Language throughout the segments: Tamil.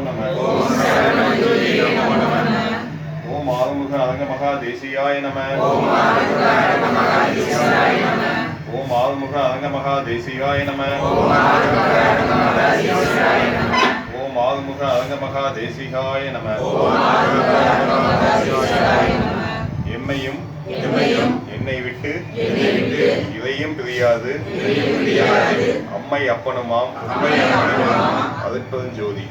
நம ஓம் ஆறுமுக அரங்க மகா தேசியாய நம ஓம் ஆறுமுக அரங்க மகா தேசியாய நம ஓம் ஆறுமுக அரங்க மகா தேசிகாய நம எம்மையும் என்னை விட்டு இதையும் பிரியாது. அம்மை அப்பனுமாம். அருட்பெருஞ்சோதி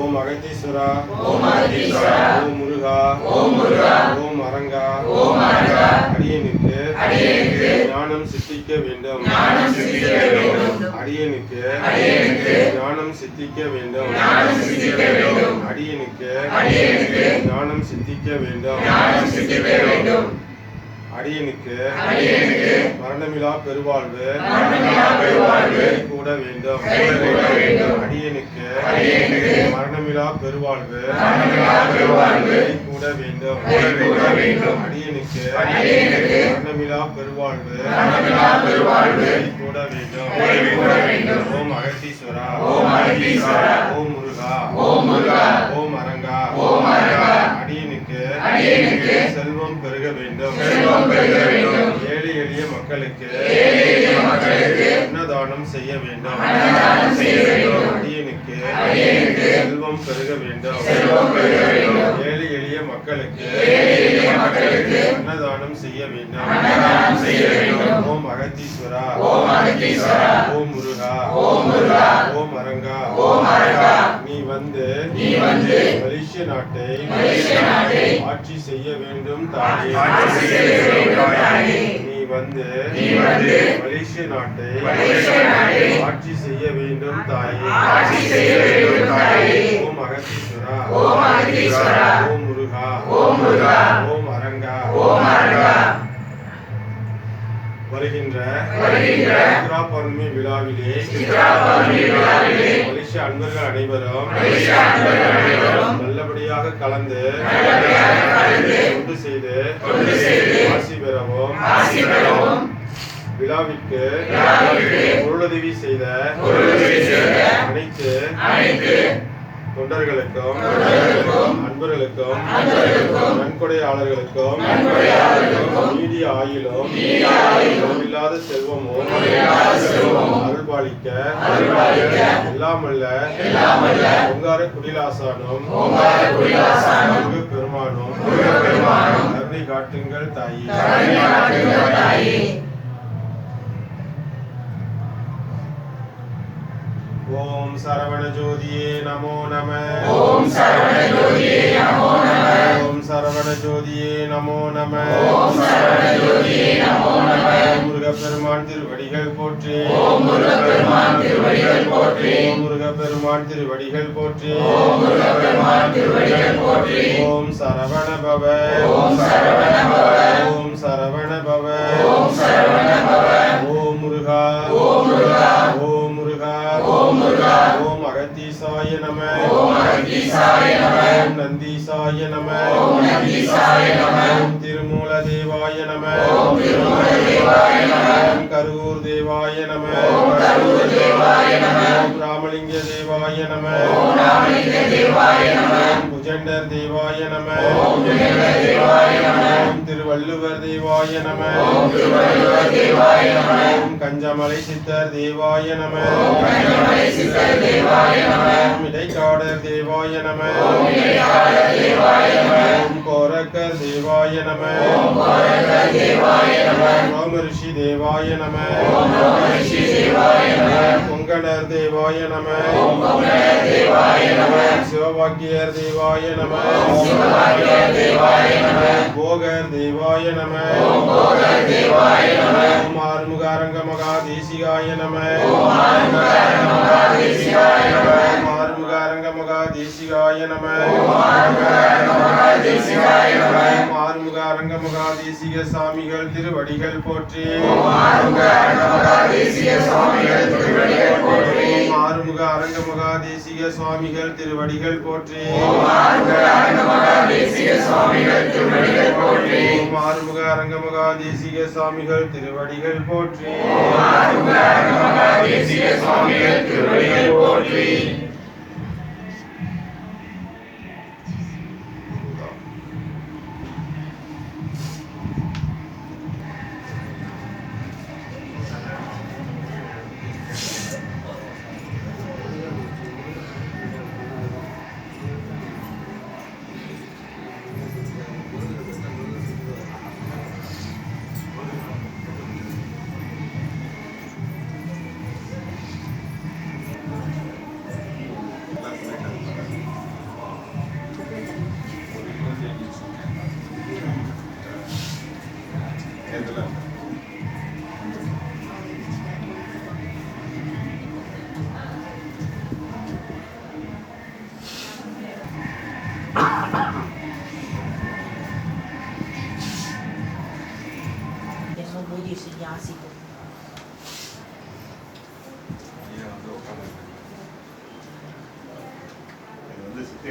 ஓம் அகத்தீஸ்வரா ஓம் அகத்தீஸ்வரா ஓம் முருகா. ஓம் முருகா. ஓம் அரங்கா ஓம் அரங்கா அடியனுக்கு அடியனுக்கு ஞானம் ஞானம் சித்திக்க வேண்டும். அடியனுக்கு ஞானம் சித்திக்க வேண்டும். அடியனுக்கு அடியனுக்கு ஞானம் சித்திக்க வேண்டும். ஞானம் சித்திக்க வேண்டும். அடியனுக்கு மரணமிலா பெருவாழ்வு கூட வேண்டும் அடியனுக்கு மரணமிலா பெருவாழ்வு கூட வேண்டும் அடியனுக்கு மரணமிலா பெருவாழ்வு கூட வேண்டும் ஓம் அகத்தீஸ்வரா ஓம் முருகா ஓம் முருகா ஓம் அரங்கா ஓம் அரங்கா அடியனுக்கு அடியனுக்கு செல்வம் பெருக வேண்டும். ஏழை எளிய மக்களுக்கு அன்னதானம் செய்ய வேண்டும் அன்னதானம் செய்ய வேண்டும் அடியனுக்கு அடியனுக்கு செல்வம் பெருக வேண்டும் செல்வம் பெருக வேண்டும் ஏழை எளிய மக்களுக்கு ஏழை எளிய மக்களுக்கு அன்னதானம் செய்ய வேண்டும். அன்னதானம் செய்ய வேண்டும். ஓம் அகத்தீஸ்வரா. ஓம் அகத்தீஸ்வரா. ஓம் முருகா. ஓம் முருகா. ஓம் அரங்கா. ஓம் அரங்கா. நீ வந்து நீ வந்து மலேசிய நாட்டை மலேசிய நாட்டை ஆட்சி செய்ய வேண்டும் தாயே. ஆட்சி செய்ய வேண்டும் தாயே. நீ வந்து நீ வந்து மலேசிய நாட்டை மலேசிய நாட்டை ஆட்சி செய்ய வேண்டும் தாயே. ஆட்சி செய்ய வேண்டும் தாயே. பௌர்ணமி விழாவிலே மலேசிய அன்பர்கள் அனைவரும் நல்லபடியாக கலந்து தொண்டு செய்து ஆசி பெறவும் விழாவிற்கு பொருளுதவி செய்த அனைத்து தொண்டர்களுக்கும் அன்பர்களுக்கும் நன்கொடையாளர்களுக்கும் நீடிய ஆயிலும் இல்லாத செல்வமும் அருள்பாலிக்க எல்லாமல்ல ஒங்கார குடிலாசானும் முருக பெருமானும் கருணை காட்டுங்கள் தாயி. சரவண ஜோதியே நமோ நம. ஓம் சரவண ஜோதியே நமோ நம. ஓம் சரவண ஜோதியே நமோ நம. ஓம் சரவண ஜோதியே நமோ. நம முருகப்பெருமான் திருவடிகள் போற்றி. ஓம் முருகப்பெருமான் திருவடிகள் போற்றி. ஓம் முருகப்பெருமான் திருவடிகள் போற்றி. ஓம் முருகப்பெருமான் திருவடிகள் போற்றி. ஓம் சரவண பவ ஓம் சரவண பவ ஓம் சரவண பவ ஓம் சரவண பவ ஓம் அகத்தீசாய நம ஓம் அகத்தீசாய நம ஓம் நந்தீசாய நம ஓம் நந்தீசாய நம ஓம் திருமூல தேவாய நம ஓம் திருமூல தேவாய நம ஓம் கரூர் தேவாய நம ஓம் கரூர் தேவாய நம ஓம் ராமலிங்க தேவாய நம ஓம் ராமலிங்க தேவாய நம புஜண்டர் தேவாய நம ஓம் திருவள்ளுவர் தேவாய நம ஓம் கஞ்சமலை சித்தர் தேவாய நம ஓம் இடைக்காடர் தேவாய நம ஓம் கோரக்கர் தேவாய நம ஓம் ரிஷி தேவாய நம பொங்கடர் தேவாய நம சிவபாக்கியர் தேவாய நம ஓம் சிவபாக்கியர் தேவாய நம போகர் தேவாய நம ஓம் போகர் தேவாய நம ஓம் ஆறுமுகாரங்க மகா தேசிகாய நம ஓம் ஆறுமுகாரங்க மகா தேசிகாய நம ஓம் ஆறுமுகாரங்க மகா தேசிகாய நம ஓம் ஆறுமுகாரங்க மகா தேசிகாய நம ஓம் ஆறுமுகாரங்க மகா தேசிக சாமிகள் திருவடிகள் போற்றி ஓம் ஆறுமுகாரங்க மகா தேசிக சாமிகள் திருவடிகள் போற்றி ஓம் ஆறுமுக அரங்க மகா தேசிக சுவாமிகள் திருவடிகள் போற்றி. ஓம் ஆறுமுக அரங்க மகா தேசிக சுவாமிகள் திருவடிகள் போற்றி.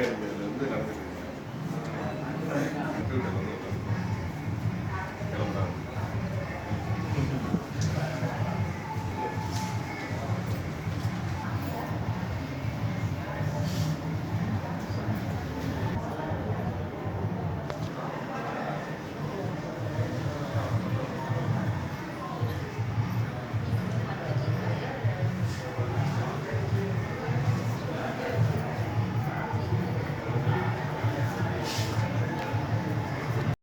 நடந்துட்டு இருக்கு